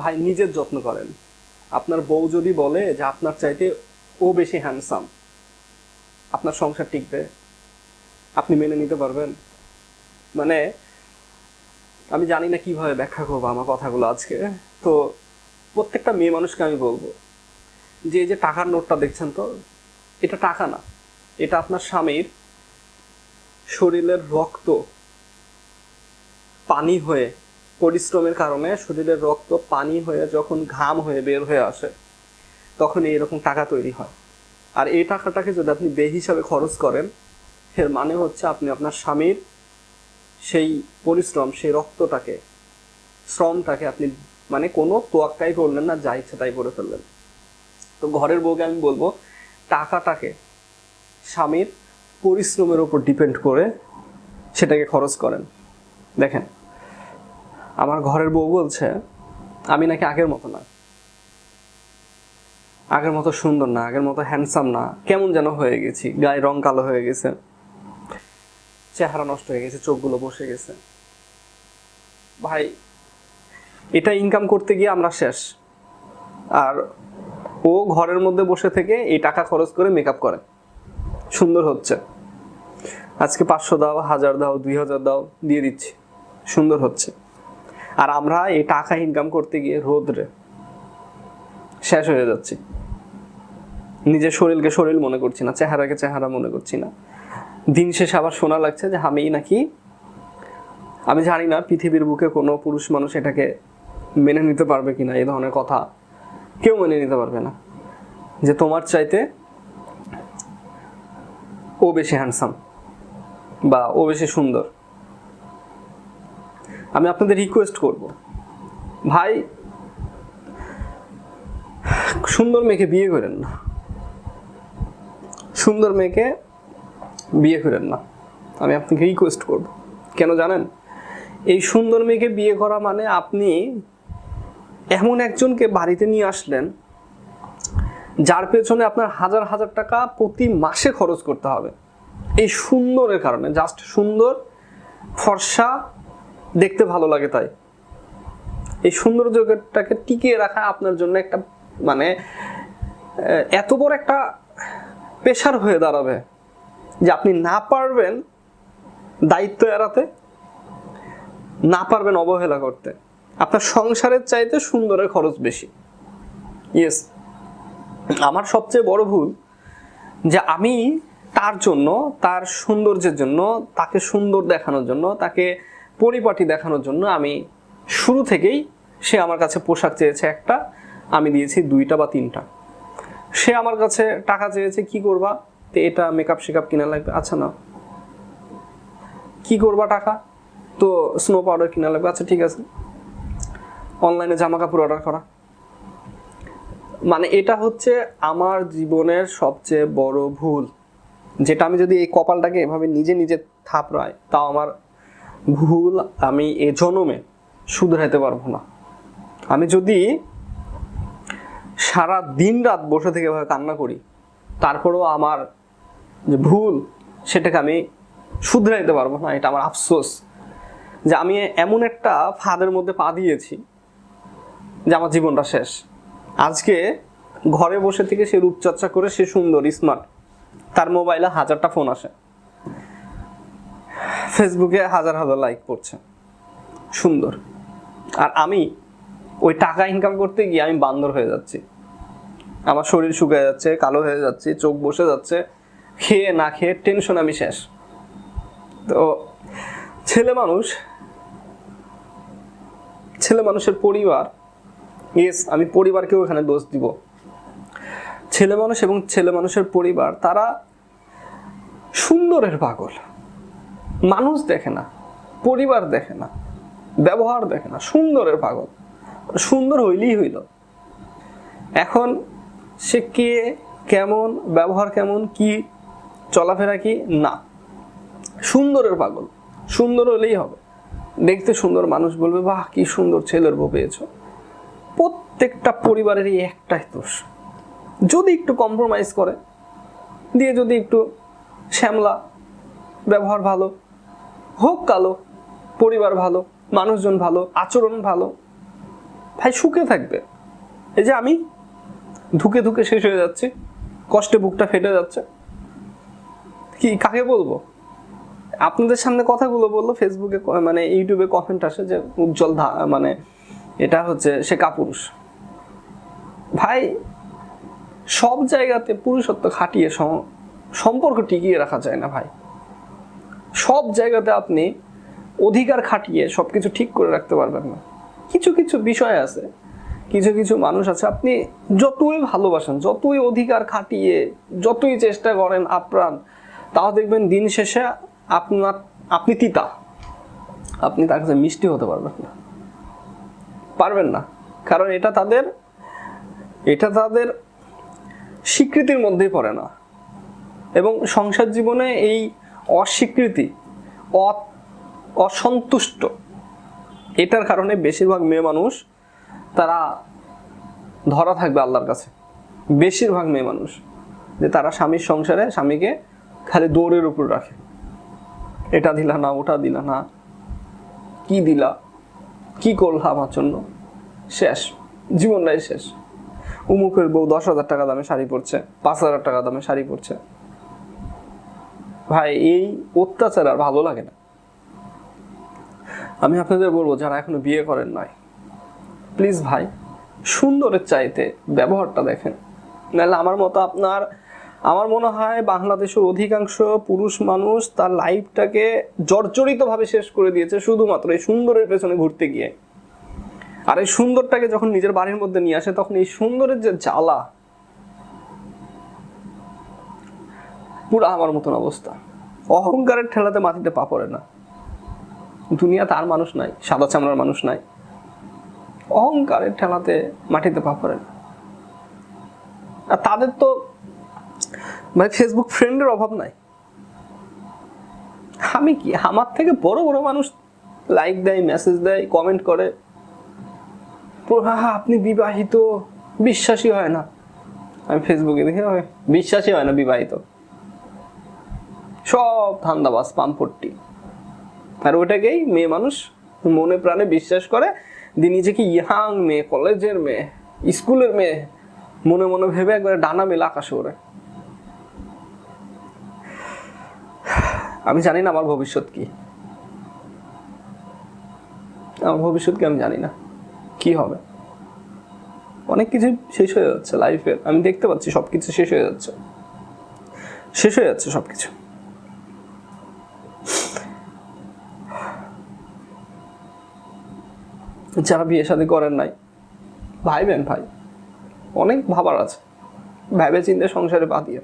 ভাই নিজের যত্ন করেন। আপনার বউ যদি বলে যে আপনার চাইতে ও বেশি হ্যান্ডসাম আপনার সংসার টিকবে, আপনি মেনে নিতে পারবেন। মানে আমি জানি না কীভাবে ব্যাখ্যা করব আমার কথাগুলো আজকে, তো প্রত্যেকটা মেয়ে মানুষকে আমি বলব, যে যে টাকার নোটটা দেখছেন তো, এটা টাকা না, এটা আপনার স্বামীর শরীরের রক্ত, পানি হয়ে পরিশ্রমের কারণে শরীরের রক্ত, পানি হয়ে যখন ঘাম হয়ে বের হয়ে আসে, তখন এরকম টাকা তৈরি হয়। আর এই টাকাটাকে যদি আপনি বে হিসাবে খরচ করেন, এর মানে হচ্ছে আপনি আপনার স্বামীর সেই পরিশ্রম, সেই রক্তটাকে, শ্রমটাকে আপনি মানে কোনো তোয়াক্কাই করলেন না, যা ইচ্ছা তাই করে ফেললেন। তো ঘরের বউকে আমি বলব, টাকাটাকে স্বামীর পরিশ্রমের উপর ডিপেন্ড করে সেটাকে খরচ করেন। দেখেন আমার ঘরের বউ বলছে, আমি নাকি আগের মতো না। আগের মতো সুন্দর না, আগের মতো হ্যান্ডসাম না। কেমন যেন হয়ে গেছি, গায়ে রং কালো হয়ে গেছে। চেহারা নষ্ট হয়ে গেছে, চোখগুলো বসে গেছে। ভাই, এটা ইনকাম করতে গিয়ে আমরা শেষ। আর ও ঘরের মধ্যে বসে থেকে এই টাকা খরচ করে মেকআপ করে। সুন্দর হচ্ছে। আজকে পাঁচশো দাও, হাজার দাও, দুই হাজার দাও, দিয়ে দিচ্ছি। সুন্দর হচ্ছে। আর আমরা এই টাকা ইনকাম করতে গিয়ে রোদ্রে শেষ হয়ে যাচ্ছি। নিজের শরীরকে শরীর মনে করছি না, চেহারাকে চেহারা মনে করছি না। দিন শেষে আবার শোনা লাগছে যে আমি নাকি, আমি জানি না পৃথিবীর বুকে কোনো পুরুষ মানুষ এটাকে মেনে নিতে পারবে কি না এই ধরনের কথা কেউ মেনে নিতে পারবে না। যে তোমার চাইতে ও বেশি হ্যান্ডসাম বা ও বেশি সুন্দর। আমি আপনাদের রিকোয়েস্ট করব। ভাই, সুন্দর মেয়েকে বিয়ে করেন না। সুন্দর মেয়েকে বিয়ে করেন না। আমি আপনাকে রিকোয়েস্ট করব। কেন জানেন? এই সুন্দর মেয়েকে বিয়ে করা মানে আপনি এমন একজনকে বাড়িতে নিয়ে আসলেন, যার পেছনে আপনার হাজার হাজার টাকা প্রতি মাসে খরচ করতে হবে। এই সুন্দরের কারণে জাস্ট সুন্দর, ফর্সা দেখতে ভালো লাগে তাই। এই সৌন্দর্যটাকে টিকিয়ে রাখা আপনার জন্য একটা মানে এত বড় একটা পেশার হয়ে দাঁড়াবে যে আপনি না পারবেন দায়িত্ব এড়াতে, না পারবেন অবহেলা করতে। আপনার সংসারের চাইতে সুন্দরের খরচ বেশি। ইয়েস আমার সবচেয়ে বড় ভুল যে আমি তার জন্য, তার সৌন্দর্যের জন্য, তাকে সুন্দর দেখানোর জন্য, তাকে পরিপাটি দেখানোর জন্য আমি শুরু থেকেই সে আমার কাছে পোশাক চেয়েছে একটা, আমি দিয়েছি দুইটা বা তিনটা। সে আমার কাছে টাকা চেয়েছে, কি করবা? তো এটা মেকআপ শেকআপ কিনা লাগবে। আচ্ছা না কি করবা টাকা? তো স্নো পাউডার কিনা লাগবে। আচ্ছা ঠিক আছে। অনলাইনে জামা কাপড় অর্ডার করা। মানে এটা হচ্ছে আমার জীবনের সবচেয়ে বড় ভুল। যেটা আমি যদি এই কপালটাকে এভাবে নিজে নিজে থাপড়াই, তাও আমার ভুল আমি এ জনমে শুধরাইতে পারব না। আমি যদি সারা দিন রাত বসে থেকে এভাবে কান্না করি, তারপরেও আমার যে ভুল, সেটাকে আমি শুধরাইতে পারব না। এটা আমার আফসোস যে আমি এমন একটা ফাঁদের মধ্যে পা দিয়েছি যে আমার জীবনটা শেষ। আজকে ঘরে বসে থেকে সে রূপচর্চা করে সে সুন্দর স্মার্ট তার মোবাইলে হাজারটা ফোন আসে। ফেসবুকে হাজার হাজার লাইক পড়ছে সুন্দর। আর আমি ওই টাকা ইনকাম করতে গিয়ে আমি বান্দর হয়ে যাচ্ছি। আমার শরীর শুকিয়ে যাচ্ছে, কালো হয়ে যাচ্ছে, চোখ বসে যাচ্ছে, খেয়ে না খেয়ে টেনশন আমি শেষ। তো ছেলে মানুষ, ছেলে মানুষের পরিবার ইয়েস আমি পরিবারকেও এখানে দোষ দিব। ছেলে মানুষ এবং ছেলে মানুষের পরিবার, তারা সুন্দরের পাগল। মানুষ দেখে না, পরিবার দেখে না, ব্যবহার দেখে না, সুন্দরের পাগল। সুন্দর হইলেই হইল। এখন সে কে, কেমন, ব্যবহার কেমন, কি, চলাফেরা কি? না। সুন্দরের পাগল। সুন্দর হলেই হবে। দেখতে সুন্দর মানুষ বলবে, বাহ, কি সুন্দর ছেলের বউ পেয়েছ। প্রত্যেকটা পরিবারেরই একটাই দোষ। যদি একটু কম্প্রোমাইজ করে, দিয়ে যদি একটু শ্যামলা, ব্যবহার ভালো হোক কালো, পরিবার ভালো, মানুষজন ভালো, আচরণ ভালো, ভাই সুখে থাকবে। এই যে আমি ধুকে ধুকে শেষ হয়ে যাচ্ছি, কষ্টে বুকটা ফেটে যাচ্ছে। কি, কাকে বলব? আপনাদের সামনে কথাগুলো বলল ফেসবুকে মানে ইউটিউবে কমেন্ট আসে যে উজ্জ্বল মানে এটা হচ্ছে সে কাপুরুষ। ভাই, সব জায়গাতে পুরুষত্ব খাটিয়ে সম্পর্ক টিকিয়ে রাখা যায় না ভাই। সব জায়গাতে আপনি অধিকার খাটিয়ে সব কিছু ঠিক করে রাখতে পারবেন না। কিছু কিছু বিষয় আছে, কিছু কিছু মানুষ আছে, আপনি যতই ভালোবাসেন, যতই অধিকার খাটিয়ে, যতই চেষ্টা করেন আপ্রাণ, তাও দেখবেন দিন শেষে আপনার, আপনি তিতা। আপনি তার কাছে মিষ্টি হতে পারবেন না। পারবেন না। কারণ এটা তাদের এটা তাদের স্বীকৃতির মধ্যেই পড়ে না। এবং সংসার জীবনে এই অস্বীকৃতি অসন্তুষ্ট। এটার কারণে বেশিরভাগ মেয়ে মানুষ তারা ধরা থাকবে আল্লাহর কাছে। বেশিরভাগ মেয়ে মানুষ যে তারা স্বামীর সংসারে স্বামীকে খালি দৌড়ের উপর রাখে। এটা দিলা না, ওটা দিলা না, কি দিলা, কি করলা আমার জন্য? শেষ, জীবনটাই শেষ। উমুকের বউ দশ হাজার টাকা দামে শাড়ি পরছে, পাঁচ হাজার টাকা দামে শাড়ি পরছে। ভাই, এই অত্যাচার আর ভালো লাগে না। আমি আপনাদের বলব, যারা এখনও বিয়ে করেন নাই প্লিজ ভাই, সুন্দরের চাইতে ব্যবহারটা দেখেন। নাহলে আমার মতো আপনার, আমার মনে হয় বাংলাদেশের অধিকাংশ পুরুষ মানুষ তার লাইফটাকে জর্জরিতভাবে শেষ করে দিয়েছে শুধুমাত্র এই সুন্দরের পেছনে ঘুরতে গিয়ে। আর এই সুন্দরটাকে যখন নিজের বাড়ির মধ্যে নিয়ে আসে, তখন এই সুন্দরের যে জ্বালা পুরো আমার মতন অবস্থা। অহংকারের ঠেলাতে মাটিতে পা পড়ে না। দুনিয়া তার মানুষ নাই সাদা চামড়ার মানুষ নাই। অহংকারের ঠেলাতে মাটিতে পা পড়ে না। আর তাদের তো মানে ফেসবুক ফ্রেন্ডের অভাব নাই। আমি কি আমার থেকে বড় বড় মানুষ লাইক দেয় মেসেজ দেয় কমেন্ট করে। পুরো, হা হা আপনি বিবাহিত বিশ্বাসই হয় না। আমি ফেসবুকে দেখি "ওই, বিশ্বাসই হয় না বিবাহিত। সব ধান্দাবাজ পাম্পট্টি আর ওটাকেই মেয়ে মানুষ মনে প্রাণে বিশ্বাস করে যে নিজেকে ইয়াং মেয়ে, কলেজের মেয়ে, স্কুলের মেয়ে, মনে মনে ভেবে একবারে ডানা মেলা আকাশে ওড়ে। আমি জানি না আমার ভবিষ্যৎ কি। আমার ভবিষ্যৎ কি আমি জানি না। কি হবে? অনেক কিছু শেষ হয়ে যাচ্ছে লাইফের আমি দেখতে পাচ্ছি সবকিছু শেষ হয়ে যাচ্ছে। শেষ হয়ে যাচ্ছে সবকিছু। যারা বিয়ে শাদী করেন নাই। ভাইবেন ভাই, অনেক ভাবার আছে। ভাইবে চিন্তে সংসারে পা দিয়ে